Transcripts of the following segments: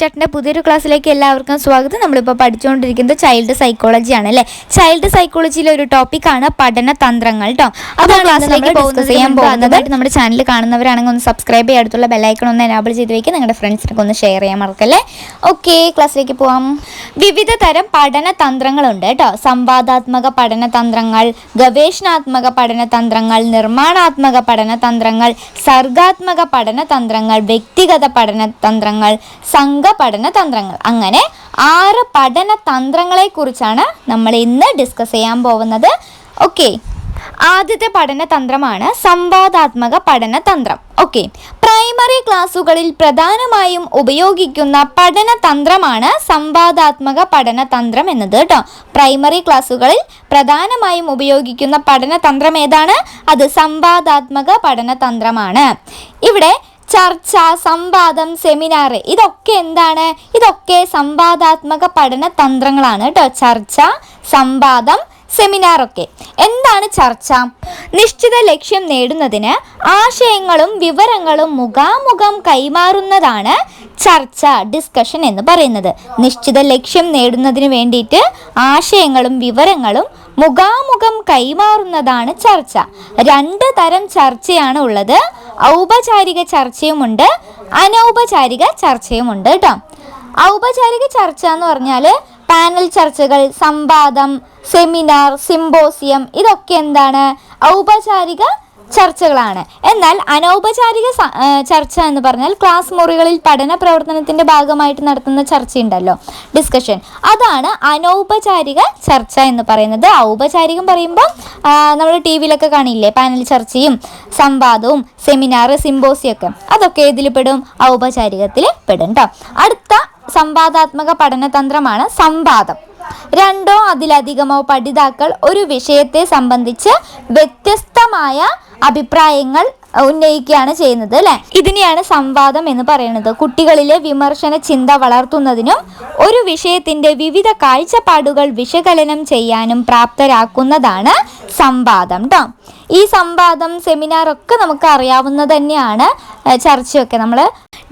റീസ്റ്റാർട്ടിന്റെ പുതിയൊരു ക്ലാസ്സിലേക്ക് എല്ലാവർക്കും സ്വാഗതം. നമ്മളിപ്പോൾ പഠിച്ചുകൊണ്ടിരിക്കുന്നത് ചൈൽഡ് സൈക്കോളജി ആണ് അല്ലേ? ചൈൽഡ് സൈക്കോളജിയിലെ ഒരു ടോപ്പിക്കാണ് പഠന തന്ത്രങ്ങൾ കേട്ടോ അപ്പോൾ ക്ലാസ്സിലേക്ക് ഡിസ്കസ് ചെയ്യാൻ പോകുന്നതായിട്ട് നമ്മുടെ ചാനൽ കാണുന്നവരാണെങ്കിൽ ഒന്ന് സബ്സ്ക്രൈബ് ചെയ്യുക അടുത്തുള്ള ബെല്ലൈക്കൺ ഒന്ന് എനാബിൾ ചെയ്ത് വെക്കുക നിങ്ങളുടെ ഫ്രണ്ട്സിനൊക്കെ ഒന്ന് ഷെയർ ചെയ്യാൻ മറക്കല്ലേ? ഓക്കെ ക്ലാസ്സിലേക്ക് പോവാം. വിവിധ തരം പഠന തന്ത്രങ്ങളുണ്ട് കേട്ടോ സംവാദാത്മക പഠന തന്ത്രങ്ങൾ ഗവേഷണാത്മക പഠന തന്ത്രങ്ങൾ നിർമ്മാണാത്മക പഠന തന്ത്രങ്ങൾ സർഗാത്മക പഠന തന്ത്രങ്ങൾ വ്യക്തിഗത പഠന തന്ത്രങ്ങൾ സംഘ പഠന തന്ത്രങ്ങൾ. അങ്ങനെ ആറ് പഠന തന്ത്രങ്ങളെ കുറിച്ചാണ് നമ്മൾ ഇന്ന് ഡിസ്കസ് ചെയ്യാൻ പോകുന്നത്. ഓക്കെ ആദ്യത്തെ പഠന തന്ത്രമാണ് സംവാദാത്മക പഠന തന്ത്രം. ഓക്കെ പ്രൈമറി ക്ലാസ്സുകളിൽ പ്രധാനമായും ഉപയോഗിക്കുന്ന പഠന തന്ത്രമാണ് സംവാദാത്മക പഠന തന്ത്രം എന്നത് കേട്ടോ പ്രൈമറി ക്ലാസ്സുകളിൽ പ്രധാനമായും ഉപയോഗിക്കുന്ന പഠന തന്ത്രം ഏതാണ്? അത് സംവാദാത്മക പഠന തന്ത്രമാണ്. ഇവിടെ ചർച്ച സംവാദം സെമിനാർ ഇതൊക്കെ എന്താണ്? ഇതൊക്കെ സംവാദാത്മക പഠന തന്ത്രങ്ങളാണ് കേട്ടോ ചർച്ച സംവാദം സെമിനാർ ഒക്കെ എന്താണ് ചർച്ച? നിശ്ചിത ലക്ഷ്യം നേടുന്നതിന് ആശയങ്ങളും വിവരങ്ങളും മുഖാമുഖം കൈമാറുന്നതാണ് ചർച്ച ഡിസ്കഷൻ എന്ന് പറയുന്നത്. നിശ്ചിത ലക്ഷ്യം നേടുന്നതിന് വേണ്ടിയിട്ട് ആശയങ്ങളും വിവരങ്ങളും മുഖാമുഖം കൈമാറുന്നതാണ് ചർച്ച. രണ്ട് തരം ചർച്ചയാണ് ഉള്ളത്. ഔപചാരിക ചർച്ചയുമുണ്ട്. അനൗപചാരിക ചർച്ചയുമുണ്ട് കേട്ടോ ഔപചാരിക ചർച്ച എന്ന് പറഞ്ഞാൽ പാനൽ ചർച്ചകൾ സംവാദം സെമിനാർ സിംബോസിയം ഇതൊക്കെ എന്താണ്? ഔപചാരിക ചർച്ചകളാണ്. എന്നാൽ അനൗപചാരിക ചർച്ച എന്ന് പറഞ്ഞാൽ ക്ലാസ് മുറികളിൽ പഠന പ്രവർത്തനത്തിന്റെ ഭാഗമായിട്ട് നടത്തുന്ന ചർച്ചയുണ്ടല്ലോ. ഡിസ്കഷൻ. അതാണ് അനൗപചാരിക ചർച്ച എന്ന് പറയുന്നത്. ഔപചാരികം പറയുമ്പോൾ നമ്മൾ ടി വിയിലൊക്കെ കാണില്ലേ? പാനൽ ചർച്ചയും സംവാദവും സെമിനാർ സിമ്പോസിയൊക്കെ. അതൊക്കെ ഇതിൽ പെടും. ഔപചാരികത്തിൽ പെടും കേട്ടോ അടുത്ത സംവാദാത്മക പഠനതന്ത്രമാണ് സംവാദം. രണ്ടോ അതിലധികമോ പഠിതാക്കൾ ഒരു വിഷയത്തെ സംബന്ധിച്ച് വ്യത്യസ്തമായ അഭിപ്രായങ്ങൾ ഉന്നയിക്കുകയാണ് ചെയ്യുന്നത് അല്ലെ? ഇതിനെയാണ് സംവാദം എന്ന് പറയുന്നത്. കുട്ടികളിലെ വിമർശന ചിന്ത വളർത്തുന്നതിനും ഒരു വിഷയത്തിന്റെ വിവിധ കാഴ്ചപ്പാടുകൾ വിശകലനം ചെയ്യാനും പ്രാപ്തരാക്കുന്നതാണ് സംവാദം കേട്ടോ ഈ സംവാദം സെമിനാർ ഒക്കെ നമുക്ക് അറിയാവുന്നത് തന്നെയാണ്. ചർച്ചയൊക്കെ നമ്മൾ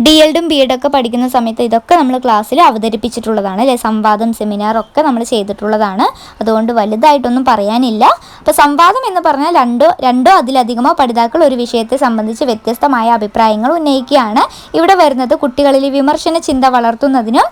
ഡി എൽഡും ബി എഡും ഒക്കെ പഠിക്കുന്ന സമയത്ത് ഇതൊക്കെ നമ്മൾ ക്ലാസ്സിൽ അവതരിപ്പിച്ചിട്ടുള്ളതാണ് അല്ലെ? സംവാദം സെമിനാർ ഒക്കെ നമ്മൾ ചെയ്തിട്ടുള്ളതാണ്. അതുകൊണ്ട് വലുതായിട്ടൊന്നും പറയാനില്ല. അപ്പോൾ സംവാദം എന്ന് പറഞ്ഞാൽ രണ്ടോ രണ്ടോ അതിലധികമോ പഠിതാക്കൾ ഒരു വിഷയത്തെ സംബന്ധിച്ച് വ്യത്യസ്തമായ അഭിപ്രായങ്ങൾ ഉന്നയിക്കുകയാണ്. ഇവിടെ വരുന്നത് കുട്ടികളിൽ വിമർശന ചിന്ത വളർത്തുന്നതിനും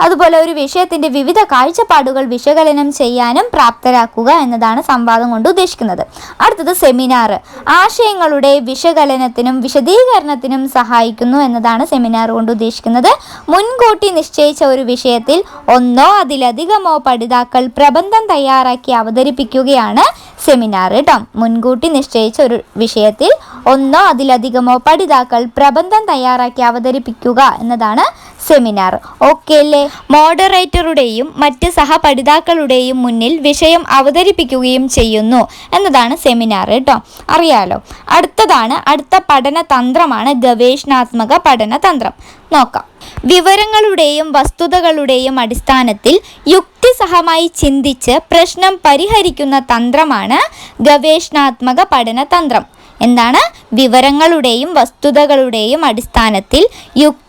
അതുപോലെ ഒരു വിഷയത്തിന്റെ വിവിധ കാഴ്ചപ്പാടുകൾ വിശകലനം ചെയ്യാനും പ്രാപ്തരാക്കുക എന്നതാണ് സംവാദം കൊണ്ട് ഉദ്ദേശിക്കുന്നത്. അടുത്തത് സെമിനാർ. ആശയങ്ങളുടെ വിശകലനത്തിനും വിശദീകരണത്തിനും സഹായിക്കുന്നു എന്നതാണ് സെമിനാർ കൊണ്ട് ഉദ്ദേശിക്കുന്നത്. മുൻകൂട്ടി നിശ്ചയിച്ച ഒരു വിഷയത്തിൽ ഒന്നോ അതിലധികമോ പഠിതാക്കൾ പ്രബന്ധം തയ്യാറാക്കി അവതരിപ്പിക്കുകയാണ് സെമിനാർ കേട്ടോ മുൻകൂട്ടി നിശ്ചയിച്ച ഒരു വിഷയത്തിൽ ഒന്നോ അതിലധികമോ പഠിതാക്കൾ പ്രബന്ധം തയ്യാറാക്കി അവതരിപ്പിക്കുക എന്നതാണ് സെമിനാർ. ഓക്കെ അല്ലേ? മോഡറേറ്ററുടെയും മറ്റ് സഹപഠിതാക്കളുടെയും മുന്നിൽ വിഷയം അവതരിപ്പിക്കുകയും ചെയ്യുന്നു എന്നതാണ് സെമിനാർ കേട്ടോ. അറിയാലോ? അടുത്തതാണ് അടുത്ത പഠന തന്ത്രമാണ് ഗവേഷണാത്മക പഠന തന്ത്രം. നോക്കാം. വിവരങ്ങളുടെയും വസ്തുതകളുടെയും അടിസ്ഥാനത്തിൽ യുക്തിസഹമായി ചിന്തിച്ച് പ്രശ്നം പരിഹരിക്കുന്ന തന്ത്രമാണ് ഗവേഷണാത്മക പഠന തന്ത്രം. എന്താണ്? വിവരങ്ങളുടെയും വസ്തുതകളുടെയും അടിസ്ഥാനത്തിൽ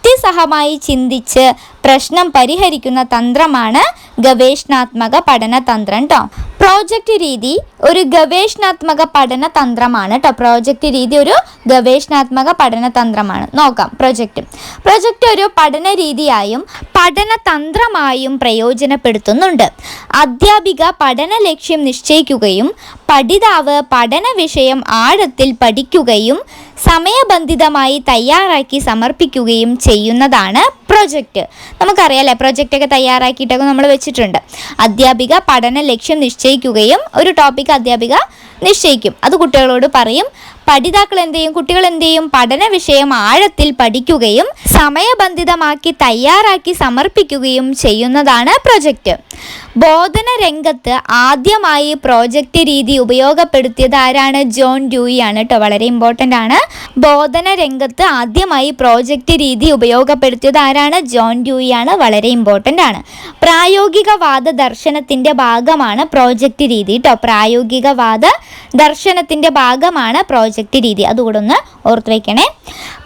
യുക്തിസഹമായി ചിന്തിച്ച് പ്രശ്നം പരിഹരിക്കുന്ന തന്ത്രമാണ് ഗവേഷണാത്മക പഠന തന്ത്രം കേട്ടോ പ്രോജക്റ്റ് രീതി ഒരു ഗവേഷണാത്മക പഠന തന്ത്രമാണ് കേട്ടോ പ്രോജക്റ്റ് രീതി ഒരു ഗവേഷണാത്മക പഠന തന്ത്രമാണ്. നോക്കാം പ്രൊജക്റ്റ് പ്രൊജക്റ്റ് ഒരു പഠന രീതിയായും പഠന തന്ത്രമായും പ്രയോജനപ്പെടുത്തുന്നുണ്ട്. അധ്യാപിക പഠന ലക്ഷ്യം നിശ്ചയിക്കുകയും പഠിതാവ് പഠന വിഷയം ആഴത്തിൽ പഠിക്കുകയും സമയബന്ധിതമായി തയ്യാറാക്കി സമർപ്പിക്കുകയും ചെയ്യുന്നതാണ് പ്രൊജക്റ്റ്. നമുക്കറിയാലേ ഒക്കെ തയ്യാറാക്കിയിട്ടൊക്കെ നമ്മൾ വെച്ചിട്ടുണ്ട്. അധ്യാപിക പഠന ലക്ഷ്യം നിശ്ചയിക്കുകയും ഒരു ടോപ്പിക് അധ്യാപിക നിശ്ചയിക്കും. അത് കുട്ടികളോട് പറയും പഠിതാക്കൾ എന്ത് ചെയ്യും കുട്ടികൾ എന്ത് ചെയ്യും പഠന വിഷയം ആഴത്തിൽ പഠിക്കുകയും സമയബന്ധിതമാക്കി തയ്യാറാക്കി സമർപ്പിക്കുകയും ചെയ്യുന്നതാണ് പ്രൊജക്റ്റ്. ബോധന രംഗത്ത് ആദ്യമായി പ്രോജക്റ്റ് രീതി ഉപയോഗപ്പെടുത്തിയത് ആരാണ്? ജോൺ ഡ്യൂയി ആണ് കേട്ടോ വളരെ ഇമ്പോർട്ടന്റ് ആണ്. ബോധന രംഗത്ത് ആദ്യമായി പ്രോജക്റ്റ് രീതി ഉപയോഗപ്പെടുത്തിയത് ആരാണ്? ജോൺ ഡ്യൂയി ആണ്. വളരെ ഇമ്പോർട്ടന്റ് ആണ്. പ്രായോഗികവാദ ദർശനത്തിന്റെ ഭാഗമാണ് പ്രോജക്റ്റ് രീതി കേട്ടോ പ്രായോഗികവാദ ദർശനത്തിന്റെ ഭാഗമാണ് പ്രോജക്റ്റ് രീതി അതുകൂടെ ഒന്ന് ഓർത്ത് വയ്ക്കണേ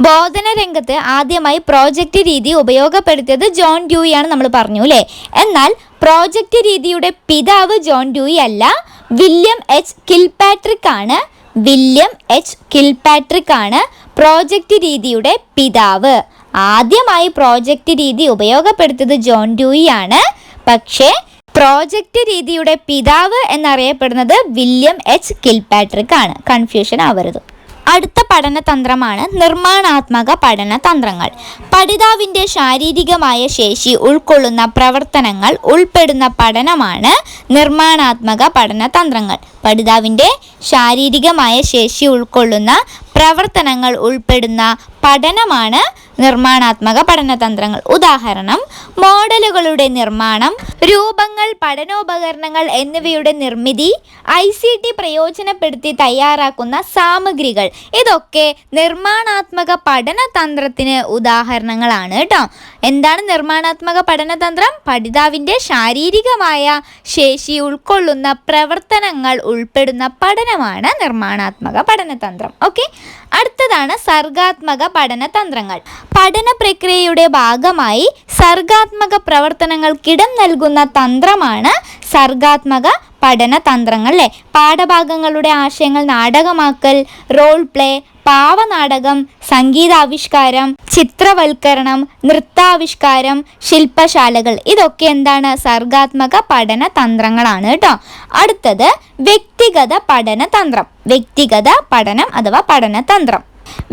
ബോധന രംഗത്ത് ആദ്യമായി പ്രോജക്റ്റ് രീതി ഉപയോഗപ്പെടുത്തിയത് ജോൺ ഡ്യൂയി ആണ് നമ്മൾ പറഞ്ഞു അല്ലേ എന്നാൽ പ്രോജക്റ്റ് രീതിയുടെ പിതാവ് ജോൺ ഡ്യൂയി അല്ല. വില്യം എച്ച് കിൽപാട്രിക് ആണ്. വില്യം എച്ച് കിൽപാട്രിക് ആണ് പ്രോജക്റ്റ് രീതിയുടെ പിതാവ്. ആദ്യമായി പ്രോജക്റ്റ് രീതി ഉപയോഗപ്പെടുത്തിയത് ജോൺ ഡ്യൂയി ആണ് പക്ഷേ പ്രോജക്റ്റ് രീതിയുടെ പിതാവ് എന്നറിയപ്പെടുന്നത് വില്യം എച്ച് കിൽപാട്രിക് ആണ് കൺഫ്യൂഷൻ ആവരുത്. അടുത്ത പഠനതന്ത്രമാണ് നിർമ്മാണാത്മക പഠനതന്ത്രങ്ങൾ പഠിതാവിന്റെ ശാരീരികമായ ശേഷി ഉൾക്കൊള്ളുന്ന പ്രവർത്തനങ്ങൾ ഉൾപ്പെടുന്ന പഠനമാണ് നിർമ്മാണാത്മക പഠനതന്ത്രങ്ങൾ പഠിതാവിന്റെ ശാരീരികമായ ശേഷി ഉൾക്കൊള്ളുന്ന പ്രവർത്തനങ്ങൾ ഉൾപ്പെടുന്ന പഠനമാണ് നിർമ്മാണാത്മക പഠനതന്ത്രങ്ങൾ ഉദാഹരണം മോഡലുകളുടെ നിർമ്മാണം രൂപങ്ങൾ പഠനോപകരണങ്ങൾ എന്നിവയുടെ നിർമ്മിതി ഐ സി ടി പ്രയോജനപ്പെടുത്തി തയ്യാറാക്കുന്ന സാമഗ്രികൾ. ഇതൊക്കെ നിർമ്മാണാത്മക പഠനതന്ത്രത്തിന് ഉദാഹരണങ്ങളാണ് കേട്ടോ എന്താണ് നിർമ്മാണാത്മക പഠനതന്ത്രം പഠിതാവിന്റെ ശാരീരികമായ ശേഷി ഉൾക്കൊള്ളുന്ന പ്രവർത്തനങ്ങൾ ഉൾപ്പെടുന്ന പഠനമാണ് നിർമ്മാണാത്മക പഠനതന്ത്രം ഓക്കെ? അടുത്തതാണ് സർഗാത്മക പഠനതന്ത്രങ്ങൾ പഠന പ്രക്രിയയുടെ ഭാഗമായി സർഗാത്മക പ്രവർത്തനങ്ങൾക്കിടം നൽകുന്ന തന്ത്രമാണ് സർഗാത്മക പഠന തന്ത്രങ്ങൾ അല്ലേ പാഠഭാഗങ്ങളുടെ ആശയങ്ങൾ നാടകമാക്കൽ റോൾ പ്ലേ പാവനാടകം സംഗീതാവിഷ്കാരം ചിത്രവൽക്കരണം നൃത്താവിഷ്കാരം ശില്പശാലകൾ. ഇതൊക്കെ എന്താണ്? സർഗാത്മക പഠന തന്ത്രങ്ങളാണ് കേട്ടോ അടുത്തത് വ്യക്തിഗത പഠന തന്ത്രം. വ്യക്തിഗത പഠനം അഥവാ പഠനതന്ത്രം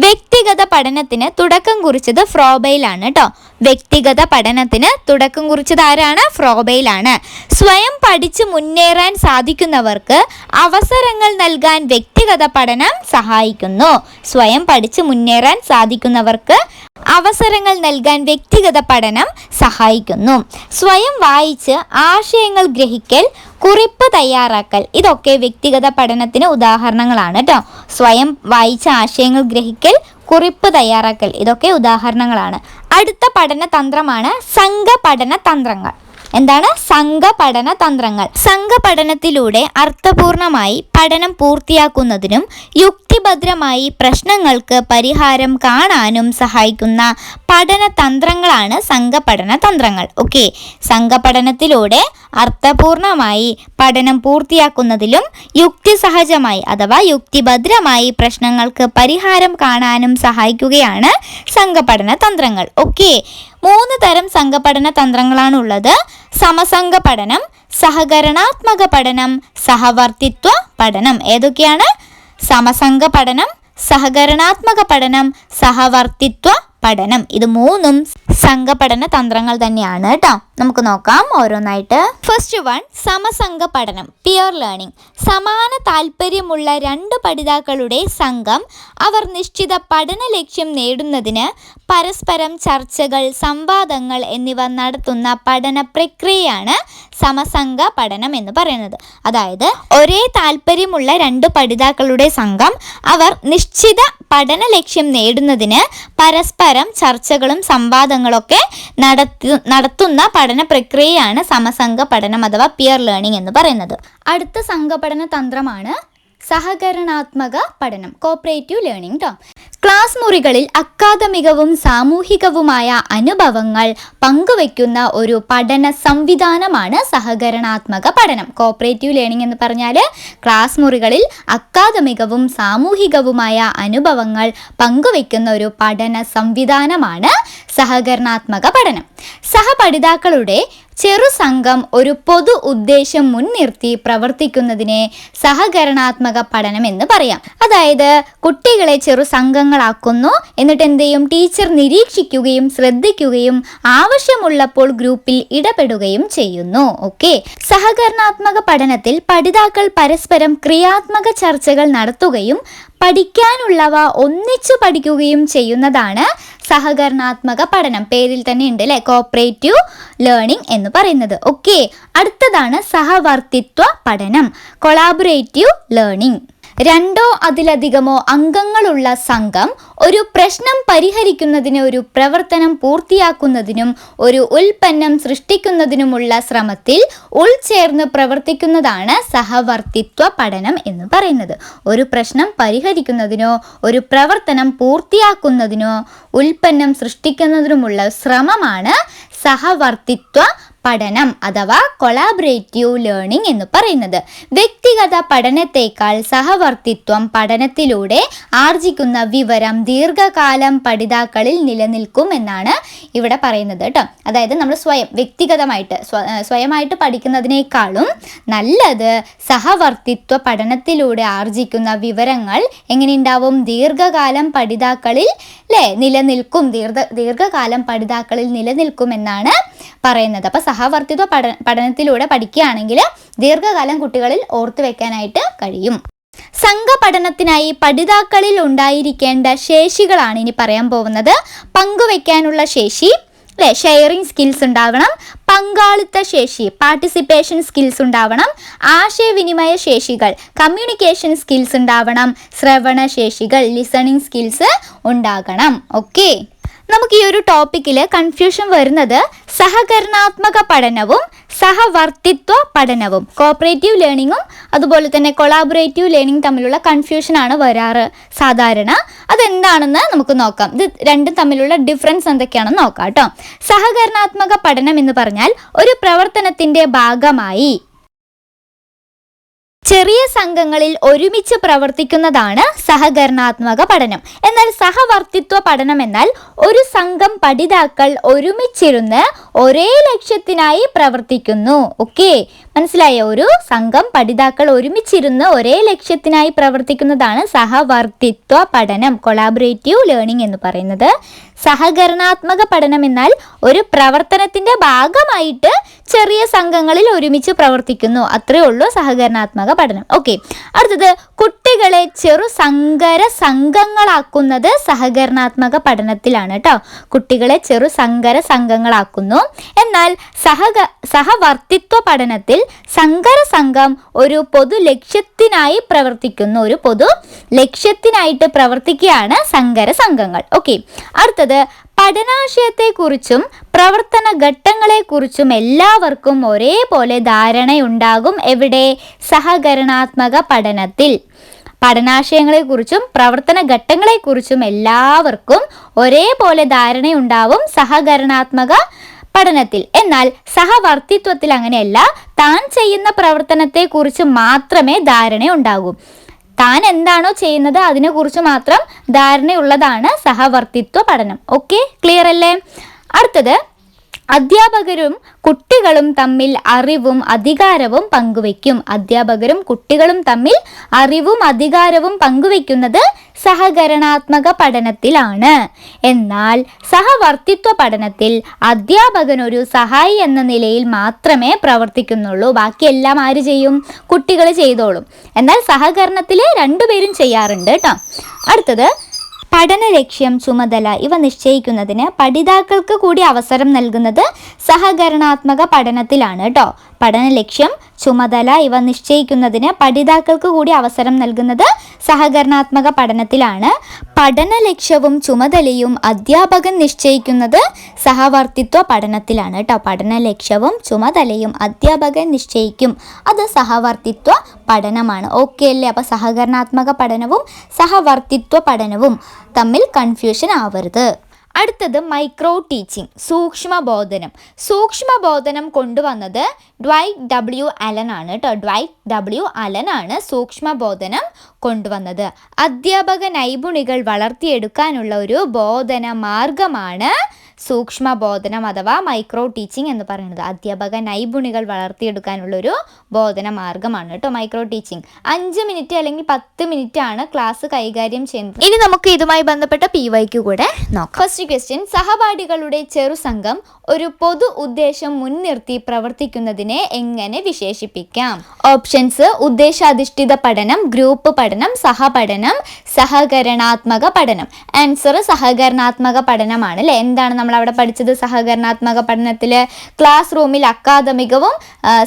വ്യക്തിഗത പഠനത്തിന് തുടക്കം കുറിച്ചത് ഫ്രോബയിലാണ് കേട്ടോ വ്യക്തിഗത പഠനത്തിന് തുടക്കം കുറിച്ചത് ആരാണ്? ഫ്രോബയിലാണ്. സ്വയം പഠിച്ച് മുന്നേറാൻ സാധിക്കുന്നവർക്ക് അവസരങ്ങൾ നൽകാൻ വ്യക്തിഗത പഠനം സഹായിക്കുന്നു. സ്വയം പഠിച്ച് മുന്നേറാൻ സാധിക്കുന്നവർക്ക് അവസരങ്ങൾ നൽകാൻ വ്യക്തിഗത പഠനം സഹായിക്കുന്നു. സ്വയം വായിച്ച് ആശയങ്ങൾ ഗ്രഹിക്കൽ കുറിപ്പ് തയ്യാറാക്കൽ ഇതൊക്കെ വ്യക്തിഗത പഠനത്തിന് ഉദാഹരണങ്ങളാണ് കേട്ടോ സ്വയം വായിച്ച ആശയങ്ങൾ ഗ്രഹിക്കൽ കുറിപ്പ് തയ്യാറാക്കൽ ഇതൊക്കെ ഉദാഹരണങ്ങളാണ്. അടുത്ത പഠന തന്ത്രമാണ് സംഘ പഠന തന്ത്രങ്ങൾ എന്താണ്? സംഘപഠന തന്ത്രങ്ങൾ. സംഘപഠനത്തിലൂടെ അർത്ഥപൂർണമായി പഠനം പൂർത്തിയാക്കുന്നതിനും യുക്തിഭദ്രമായി പ്രശ്നങ്ങൾക്ക് പരിഹാരം കാണാനും സഹായിക്കുന്ന പഠന തന്ത്രങ്ങളാണ് സംഘപഠന തന്ത്രങ്ങൾ. ഓക്കെ. സംഘപഠനത്തിലൂടെ അർത്ഥപൂർണമായി പഠനം പൂർത്തിയാക്കുന്നതിലും യുക്തിസഹജമായി അഥവാ യുക്തിഭദ്രമായി പ്രശ്നങ്ങൾക്ക് പരിഹാരം കാണാനും സഹായിക്കുകയാണ് സംഘപഠന തന്ത്രങ്ങൾ. ഓക്കെ. മൂന്ന് തരം സംഘപഠന തന്ത്രങ്ങളാണുള്ളത്. സമസംഘ പഠനം സഹകരണാത്മക പഠനം സഹവർത്തിത്വ പഠനം. ഏതൊക്കെയാണ്? സമസംഘ പഠനം സഹകരണാത്മക പഠനം സഹവർത്തിത്വ പഠനം. ഇത് മൂന്നും സംഘപഠന തന്ത്രങ്ങൾ തന്നെയാണ് കേട്ടോ. നമുക്ക് നോക്കാം ഓരോന്നായിട്ട്. ഫസ്റ്റ് വൺ സമസംഘ പഠനം പിയർ ലേണിംഗ് സമാന താല്പര്യമുള്ള രണ്ട് പഠിതാക്കളുടെ സംഘം അവർ നിശ്ചിത പഠന ലക്ഷ്യം നേടുന്നതിന് പരസ്പരം ചർച്ചകൾ സംവാദങ്ങൾ എന്നിവ നടത്തുന്ന പഠന പ്രക്രിയയാണ് സമസംഘ പഠനം എന്ന് പറയുന്നത്. അതായത് ഒരേ താല്പര്യമുള്ള രണ്ട് പഠിതാക്കളുടെ സംഘം അവർ നിശ്ചിത പഠന ലക്ഷ്യം നേടുന്നതിന് പരസ്പരം ചർച്ചകളും സംവാദങ്ങളൊക്കെ നടത്തു നടത്തുന്ന പഠന പ്രക്രിയയാണ് സമസംഘ പഠനം അഥവാ പിയർ ലേണിംഗ് എന്ന് പറയുന്നത്. അടുത്ത സംഘപഠന തന്ത്രമാണ് സഹകരണാത്മക പഠനം കോപ്പറേറ്റീവ് ലേണിംഗ് കേട്ടോ ക്ലാസ് മുറികളിൽ അക്കാദമികവും സാമൂഹികവുമായ അനുഭവങ്ങൾ പങ്കുവയ്ക്കുന്ന ഒരു പഠന സംവിധാനമാണ് സഹകരണാത്മക പഠനം. കോപ്പറേറ്റീവ് ലേണിംഗ് എന്ന് പറഞ്ഞാൽ ക്ലാസ് മുറികളിൽ അക്കാദമികവും സാമൂഹികവുമായ അനുഭവങ്ങൾ പങ്കുവയ്ക്കുന്ന ഒരു പഠന സംവിധാനമാണ് സഹകരണാത്മക പഠനം. സഹപഠിതാക്കളുടെ ചെറു സംഘം ഒരു പൊതു ഉദ്ദേശം മുൻനിർത്തി പ്രവർത്തിക്കുന്നതിനെ സഹകരണാത്മക പഠനം എന്ന് പറയാം. അതായത് കുട്ടികളെ ചെറു സംഘങ്ങളാക്കുന്നു എന്നിട്ട് എന്ത് ചെയ്യും? ടീച്ചർ നിരീക്ഷിക്കുകയും ശ്രദ്ധിക്കുകയും ആവശ്യമുള്ളപ്പോൾ ഗ്രൂപ്പിൽ ഇടപെടുകയും ചെയ്യുന്നു. ഓക്കെ? സഹകരണാത്മക പഠനത്തിൽ പഠിതാക്കൾ പരസ്പരം ക്രിയാത്മക ചർച്ചകൾ നടത്തുകയും പഠിക്കാനുള്ളവ ഒന്നിച്ചു പഠിക്കുകയും ചെയ്യുന്നതാണ് സഹകരണാത്മക പഠനം. പേരിൽ തന്നെ ഉണ്ട് അല്ലെ കോപ്പറേറ്റീവ് ലേണിംഗ് എന്ന് പറയുന്നത്. ഓക്കെ അടുത്തതാണ് സഹവർത്തിത്വ പഠനം. കൊളാബറേറ്റീവ് ലേണിംഗ് രണ്ടോ അതിലധികമോ അംഗങ്ങളുള്ള സംഘം ഒരു പ്രശ്നം പരിഹരിക്കുന്നതിന് ഒരു പ്രവർത്തനം പൂർത്തിയാക്കുന്നതിനും ഒരു ഉൽപ്പന്നം സൃഷ്ടിക്കുന്നതിനുമുള്ള ശ്രമത്തിൽ ഉൾച്ചേർന്ന് പ്രവർത്തിക്കുന്നതാണ് സഹവർത്തിത്വ പഠനം എന്ന് പറയുന്നത്. ഒരു പ്രശ്നം പരിഹരിക്കുന്നതിനോ ഒരു പ്രവർത്തനം പൂർത്തിയാക്കുന്നതിനോ ഉൽപ്പന്നം സൃഷ്ടിക്കുന്നതിനുമുള്ള ശ്രമമാണ് സഹവർത്തിത്വ പഠനം അഥവാ കൊളാബറേറ്റീവ് ലേണിംഗ് എന്ന് പറയുന്നത്. വ്യക്തിഗത പഠനത്തേക്കാൾ സഹവർത്തിത്വം പഠനത്തിലൂടെ ആർജിക്കുന്ന വിവരം ദീർഘകാലം പഠിതാക്കളിൽ നിലനിൽക്കും എന്നാണ് ഇവിടെ പറയുന്നത് കേട്ടോ. അതായത് നമ്മൾ സ്വയം വ്യക്തിഗതമായിട്ട് സ്വ സ്വയമായിട്ട് പഠിക്കുന്നതിനേക്കാളും നല്ലത് സഹവർത്തിത്വ പഠനത്തിലൂടെ ആർജിക്കുന്ന വിവരങ്ങൾ എങ്ങനെയുണ്ടാവും? ദീർഘകാലം പഠിതാക്കളിൽ അല്ലേ നിലനിൽക്കും ദീർഘ ദീർഘകാലം പഠിതാക്കളിൽ നിലനിൽക്കും എന്നാണ് പറയുന്നത്. അപ്പോൾ സഹവർത്തിത്വ പഠ പഠനത്തിലൂടെ പഠിക്കുകയാണെങ്കിൽ ദീർഘകാലം കുട്ടികളിൽ ഓർത്തു വെക്കാനായിട്ട് കഴിയും. സംഘ പഠനത്തിനായി പഠിതാക്കളിൽ ഉണ്ടായിരിക്കേണ്ട ശേഷികളാണ് ഇനി പറയാൻ പോകുന്നത്. പങ്കുവെക്കാനുള്ള ശേഷി അല്ലേ? ഷെയറിംഗ് സ്കിൽസ് ഉണ്ടാവണം. പങ്കാളിത്ത ശേഷി പാർട്ടിസിപ്പേഷൻ സ്കിൽസ് ഉണ്ടാവണം. ആശയവിനിമയ ശേഷികൾ കമ്മ്യൂണിക്കേഷൻ സ്കിൽസ് ഉണ്ടാവണം. ശ്രവണ ശേഷികൾ ലിസണിംഗ് സ്കിൽസ് ഉണ്ടാകണം. ഓക്കെ നമുക്ക് ഈ ഒരു ടോപ്പിക്കിൽ കൺഫ്യൂഷൻ വരുന്നത് സഹകരണാത്മക പഠനവും സഹവർത്തിത്വ പഠനവും കോപ്പറേറ്റീവ് ലേണിങ്ങും അതുപോലെ തന്നെ കൊളാബറേറ്റീവ് ലേണിംഗ് തമ്മിലുള്ള കൺഫ്യൂഷനാണ് വരാറ്. സാധാരണ അതെന്താണെന്ന് നമുക്ക് നോക്കാം. ഇത് രണ്ടും തമ്മിലുള്ള ഡിഫറൻസ് എന്തൊക്കെയാണെന്ന് നോക്കാം കേട്ടോ. സഹകരണാത്മക പഠനം എന്ന് പറഞ്ഞാൽ ഒരു പ്രവർത്തനത്തിന്റെ ഭാഗമായി ചെറിയ സംഘങ്ങളിൽ ഒരുമിച്ച് പ്രവർത്തിക്കുന്നതാണ് സഹകരണാത്മക പഠനം. എന്നാൽ സഹവർത്തിത്വ പഠനം എന്നാൽ ഒരു സംഘം പഠിതാക്കൾ ഒരുമിച്ചിരുന്ന് ഒരേ ലക്ഷ്യത്തിനായി പ്രവർത്തിക്കുന്നു. ഓക്കെ മനസ്സിലായോ ഒരു സംഘം പഠിതാക്കൾ ഒരുമിച്ചിരുന്ന് ഒരേ ലക്ഷ്യത്തിനായി പ്രവർത്തിക്കുന്നതാണ് സഹവർത്തിത്വ പഠനം കൊളാബറേറ്റീവ് ലേണിംഗ് എന്ന് പറയുന്നത്. സഹകരണാത്മക പഠനം എന്നാൽ ഒരു പ്രവർത്തനത്തിന്റെ ഭാഗമായിട്ട് ചെറിയ സംഘങ്ങളിൽ ഒരുമിച്ച് പ്രവർത്തിക്കുന്നു. അത്രേ ഉള്ളൂ സഹകരണാത്മക പഠനം. ഓക്കെ അടുത്തത് കുട്ടികളെ ചെറു സങ്കര സംഘങ്ങളാക്കുന്നത് സഹകരണാത്മക പഠനത്തിലാണ് കേട്ടോ കുട്ടികളെ ചെറു സങ്കര സംഘങ്ങളാക്കുന്നു. എന്നാൽ സഹക സഹവർത്തിത്വ പഠനത്തിൽ സങ്കര സംഘം ഒരു പൊതു ലക്ഷ്യത്തിനായി പ്രവർത്തിക്കുന്ന ഒരു പൊതു ലക്ഷ്യത്തിനായിട്ട് പ്രവർത്തിക്കുകയാണ് സങ്കര സംഘങ്ങൾ ഓക്കെ അടുത്തത് പഠനാശയത്തെക്കുറിച്ചും പ്രവർത്തന ഘട്ടങ്ങളെക്കുറിച്ചും എല്ലാവർക്കും ഒരേപോലെ ധാരണയുണ്ടാകും എവിടെ? സഹകരണാത്മക പഠനത്തിൽ. പഠനാശയങ്ങളെക്കുറിച്ചും പ്രവർത്തന ഘട്ടങ്ങളെക്കുറിച്ചും എല്ലാവർക്കും ഒരേപോലെ ധാരണയുണ്ടാവും സഹകരണാത്മക പഠനത്തിൽ. എന്നാൽ സഹവർത്തിത്വത്തിൽ അങ്ങനെയല്ല താൻ ചെയ്യുന്ന പ്രവർത്തനത്തെക്കുറിച്ച് മാത്രമേ ധാരണ ഉണ്ടാകൂ. താൻ എന്താണോ ചെയ്യുന്നത് അതിനെക്കുറിച്ച് മാത്രം ധാരണയുള്ളതാണ് സഹവർത്തിത്വ പഠനം. ഓക്കെ ക്ലിയർ അല്ലേ? അടുത്തത് അധ്യാപകരും കുട്ടികളും തമ്മിൽ അറിവും അധികാരവും പങ്കുവയ്ക്കും. അധ്യാപകരും കുട്ടികളും തമ്മിൽ അറിവും അധികാരവും പങ്കുവയ്ക്കുന്നത് സഹകരണാത്മക പഠനത്തിലാണ്. എന്നാൽ സഹവർത്തിത്വ പഠനത്തിൽ അധ്യാപകൻ ഒരു സഹായി എന്ന നിലയിൽ മാത്രമേ പ്രവർത്തിക്കുന്നുള്ളൂ. ബാക്കിയെല്ലാം ആര് ചെയ്യും? കുട്ടികൾ ചെയ്തോളും. എന്നാൽ സഹകരണത്തിൽ രണ്ടുപേരും ചെയ്യാറുണ്ട് കേട്ടോ അടുത്തത് പഠന ലക്ഷ്യം ചുമതല ഇവ നിശ്ചയിക്കുന്നതിന് പഠിതാക്കൾക്ക് കൂടി അവസരം നൽകുന്നത് സഹകരണാത്മക പഠനത്തിലാണ് കേട്ടോ പഠന ലക്ഷ്യം ചുമതല ഇവ നിശ്ചയിക്കുന്നതിന് പഠിതാക്കൾക്ക് കൂടി അവസരം നൽകുന്നത് സഹകരണാത്മക പഠനത്തിലാണ്. പഠന ലക്ഷ്യവും ചുമതലയും അധ്യാപകൻ നിശ്ചയിക്കുന്നത് സഹവർത്തിത്വ പഠനത്തിലാണ് കേട്ടോ പഠന ലക്ഷ്യവും ചുമതലയും അധ്യാപകൻ നിശ്ചയിക്കും. അത് സഹവർത്തിത്വ പഠനമാണ്. ഓക്കെ അല്ലേ? അപ്പോൾ സഹകരണാത്മക പഠനവും സഹവർത്തിത്വ പഠനവും തമ്മിൽ കൺഫ്യൂഷൻ ആവരുത്. അടുത്തത് മൈക്രോ ടീച്ചിങ് സൂക്ഷ്മബോധനം. സൂക്ഷ്മബോധനം സൂക്ഷ്മ കൊണ്ടുവന്നത് ഡ്വൈറ്റ് ഡബ്ല്യു അലൻ ആണ് കേട്ടോ ഡ്വൈറ്റ് ഡബ്ല്യു അലൻ ആണ് സൂക്ഷ്മബോധനം കൊണ്ടുവന്നത്. അധ്യാപക നൈപുണികൾ വളർത്തിയെടുക്കാനുള്ള ഒരു ബോധന മാർഗമാണ് സൂക്ഷ്മ ബോധനം അഥവാ മൈക്രോ ടീച്ചിങ് എന്ന് പറയുന്നത്. അധ്യാപക നൈപുണികൾ വളർത്തിയെടുക്കാനുള്ളൊരു ബോധന മാർഗമാണ് കേട്ടോ മൈക്രോ ടീച്ചിങ്. അഞ്ച് മിനിറ്റ് അല്ലെങ്കിൽ പത്ത് മിനിറ്റ് ആണ് ക്ലാസ് കൈകാര്യം ചെയ്യുന്നത്. ഇനി നമുക്ക് ഇതുമായി ബന്ധപ്പെട്ട പി വൈക്ക് കൂടെ നോക്കാം. ഫസ്റ്റ് ക്വസ്റ്റ്യൻ സഹപാഠികളുടെ ചെറുസംഘം ഒരു പൊതു ഉദ്ദേശം മുൻനിർത്തി പ്രവർത്തിക്കുന്നതിനെ എങ്ങനെ വിശേഷിപ്പിക്കാം? ഓപ്ഷൻസ് ഉദ്ദേശാധിഷ്ഠിത പഠനം ഗ്രൂപ്പ് പഠനം സഹപഠനം സഹകരണാത്മക പഠനം. ആൻസർ സഹകരണാത്മക പഠനമാണ് അല്ലേ എന്താണ് നമ്മൾ അവിടെ പഠിച്ചത് സഹകരണാത്മക പഠനത്തിൽ ക്ലാസ് റൂമിൽ അക്കാദമികവും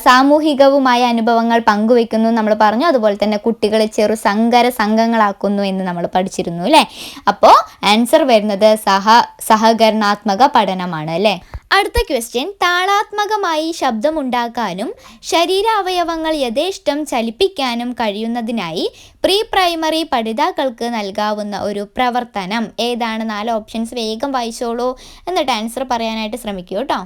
സാമൂഹികവുമായ അനുഭവങ്ങൾ പങ്കുവെക്കുന്നു നമ്മൾ പറഞ്ഞു. അതുപോലെ തന്നെ കുട്ടികളെ ചെറു സങ്കര സംഘങ്ങളാക്കുന്നു എന്ന് നമ്മൾ പഠിച്ചിരുന്നു അല്ലേ അപ്പോൾ ആൻസർ വരുന്നത് സഹ സഹകരണാത്മക പഠനമാണ് അല്ലേ അടുത്ത ക്വസ്റ്റ്യൻ താളാത്മകമായി ശബ്ദമുണ്ടാക്കാനും ശരീരാവയവങ്ങൾ യഥേഷ്ടം ചലിപ്പിക്കാനും കഴിയുന്നതിനായി പ്രീ പ്രൈമറി പഠിതാക്കൾക്ക് നൽകാവുന്ന ഒരു പ്രവർത്തനം. ഏതാണ്? നാല് ഓപ്ഷൻസ് വേഗം വായിച്ചോളൂ. എന്നിട്ട് ആൻസർ പറയാനായിട്ട് ശ്രമിക്കൂ കേട്ടോ.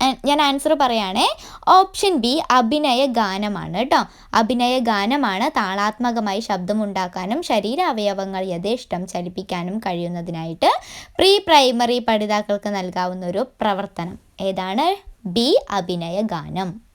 ഞാൻ ആൻസർ പറയുകയാണേ ഓപ്ഷൻ ബി അഭിനയ ഗാനമാണ് കേട്ടോ അഭിനയ ഗാനമാണ് താളാത്മകമായി ശബ്ദമുണ്ടാക്കാനും ശരീരാവയവങ്ങൾ യഥേഷ്ടം ചലിപ്പിക്കാനും കഴിയുന്നതിനായിട്ട് പ്രീ പ്രൈമറി പഠിതാക്കൾക്ക് നൽകാവുന്ന ഒരു പ്രവർത്തനം. ഏതാണ്? ബി അഭിനയ ഗാനം.